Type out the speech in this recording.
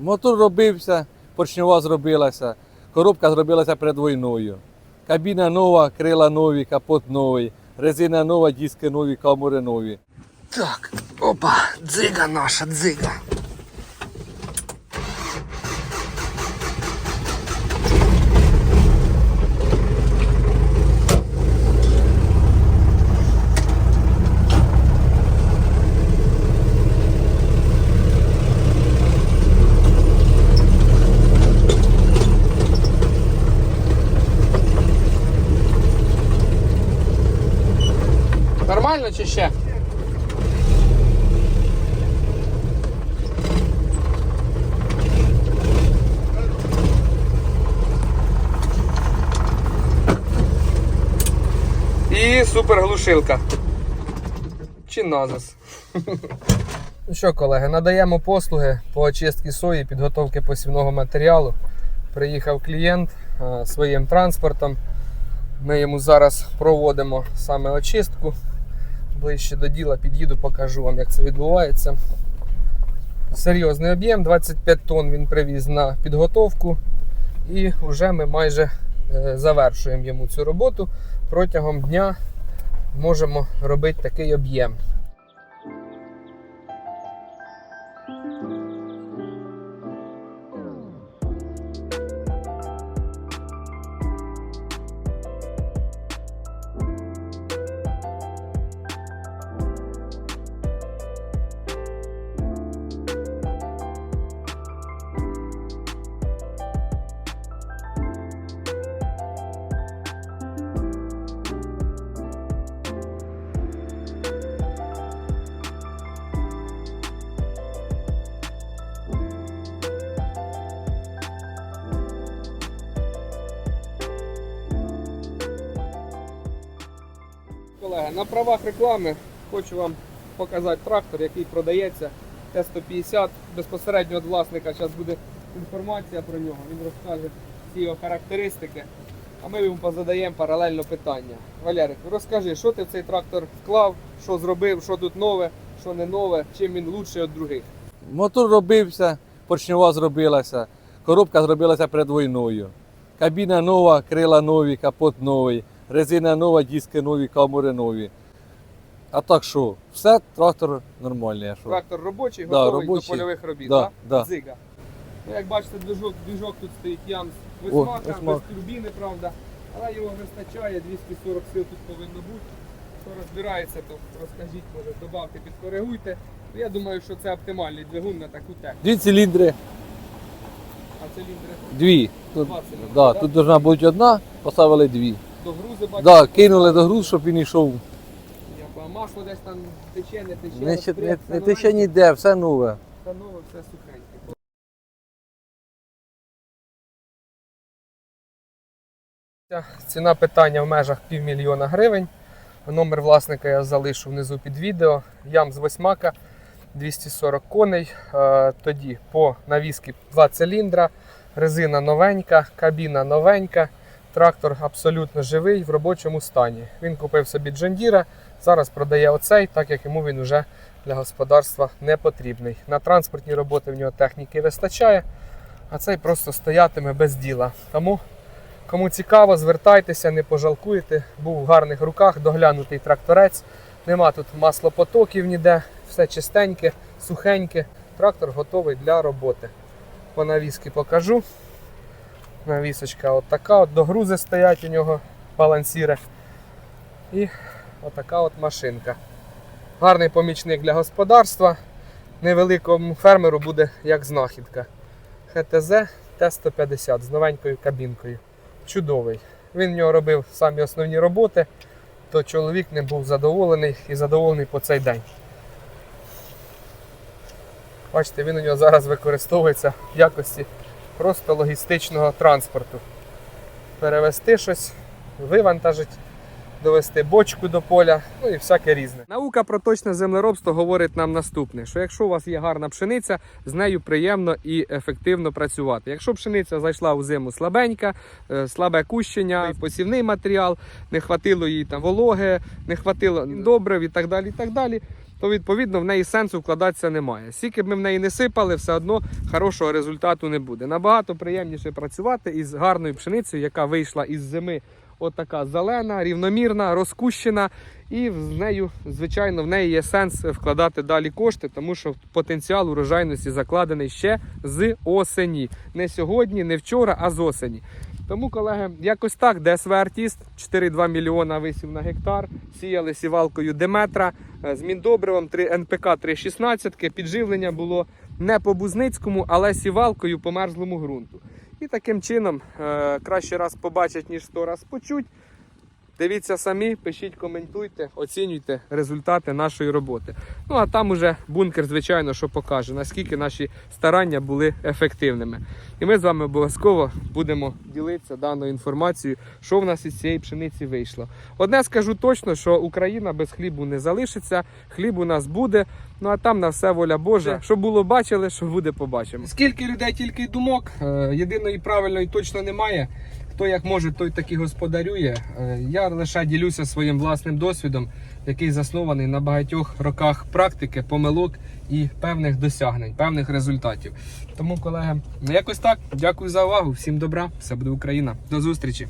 Мотор робився, поршнева зробилася, коробка зробилася перед війною. Кабіна нова, крила нові, капот новий, резина нова, диски нові, камери нові. Так, опа, дзига наша, дзига. Нормально чи ще? І суперглушилка. Чи назис. Ну що, колеги, надаємо послуги по очистці сої, підготовки посівного матеріалу. Приїхав клієнт своїм транспортом. Ми йому зараз проводимо саме очистку. Ближче до діла під'їду, покажу вам, як це відбувається. Серйозний об'єм, 25 тонн він привіз на підготовку. І вже ми майже е, завершуємо йому цю роботу. Протягом дня можемо робити такий об'єм. Колеги, на правах реклами хочу вам показати трактор, який продається Т-150. Безпосередньо від власника зараз буде інформація про нього. Він розкаже всі його характеристики. А ми йому позадаємо паралельно питання. Валерик, розкажи, що ти в цей трактор вклав, що зробив, що тут нове, що не нове, чим він лучший від других. Мотор робився, поршнева зробилася, коробка зробилася перед війною. Кабіна нова, крила нові, капот новий, резина нова, диски нові, камери нові. А так що, все, трактор нормальний. а що? Трактор робочий, Да, готовий робочий. до польових робіт. Да, так? да. Дзига. Ну, як бачите, движок, движок тут стоїть О, восьмака, без восьмак. турбіни, правда. Але його вистачає, 240 сил тут повинно бути. Хто розбирається, то розкажіть, може, добавте, підкоригуйте. Ну, Я думаю, що це оптимальний двигун на таку техніку. Дві циліндри, А циліндри дві. Тут, Два циліндри, да, да? тут должна бути одна, поставили дві. До грузи бачите. Да, кинули до груз, щоб він йшов. Я а масло десь там тече, не тече. Не, ще- не, не тече ніде, все нове. Все нове, все сухеньке. Ціна питання в межах півмільйона гривень. Номер власника я залишу внизу під відео. Ям з восьмака 240 коней. Е, Тоді по навіски 2 циліндра, резина новенька, кабіна новенька. Трактор абсолютно живий в робочому стані. Він купив собі джендіра, зараз продає оцей, так як йому він вже для господарства не потрібний. На транспортні роботи в нього техніки вистачає, а цей просто стоятиме без діла. Тому Кому цікаво, звертайтеся, не пожалкуєте. Був в гарних руках, доглянутий тракторець. Нема тут маслопотоків ніде, все чистеньке, сухеньке. Трактор готовий для роботи. По навіски покажу. Навісочка от така, от до грузи стоять у нього балансіри. І отака от машинка. Гарний помічник для господарства. Невеликому фермеру буде як знахідка. ХТЗ Т-150 з новенькою кабінкою чудовий. Він в нього робив самі основні роботи, то чоловік не був задоволений і задоволений по цей день. Бачите, він у нього зараз використовується в якості просто логістичного транспорту. Перевезти щось, вивантажить, довести бочку до поля, ну і всяке різне. Наука про точне землеробство говорить нам наступне: що якщо у вас є гарна пшениця, з нею приємно і ефективно працювати. Якщо пшениця зайшла у зиму слабенька, е, слабе кущення, посівний матеріал, не хватило їй там вологи, не хватило добрив і так далі. і так далі. То відповідно в неї сенсу вкладатися немає. Скільки б ми в неї не сипали, все одно хорошого результату не буде. Набагато приємніше працювати із гарною пшеницею, яка вийшла із зими. От зелена, рівномірна, розкущена, і з нею, звичайно, в неї є сенс вкладати далі кошти, тому що потенціал урожайності закладений ще з осені. Не сьогодні, не вчора, а з осені. Тому, колеги, якось так, ДСВ Артіст, 4,2 мільйона висів на гектар, сіяли сівалкою Деметра е, з міндобривом 3, НПК 3,16, підживлення було не по Бузницькому, але сівалкою по мерзлому ґрунту. І таким чином е, краще раз побачать, ніж сто раз почуть. Дивіться самі, пишіть, коментуйте, оцінюйте результати нашої роботи. Ну а там уже бункер, звичайно, що покаже, наскільки наші старання були ефективними. І ми з вами обов'язково будемо ділитися даною інформацією, що в нас із цієї пшениці вийшло. Одне скажу точно, що Україна без хлібу не залишиться, хліб у нас буде. Ну а там на все воля Божа. Що було, бачили, що буде, побачимо. Скільки людей тільки думок, е, єдиної правильної точно немає. Хто як може, той так і господарює. Е, Я лише ділюся своїм власним досвідом, який заснований на багатьох роках практики, помилок і певних досягнень, певних результатів. Тому, колеги, якось так. Дякую за увагу. Всім добра, все буде Україна. До зустрічі.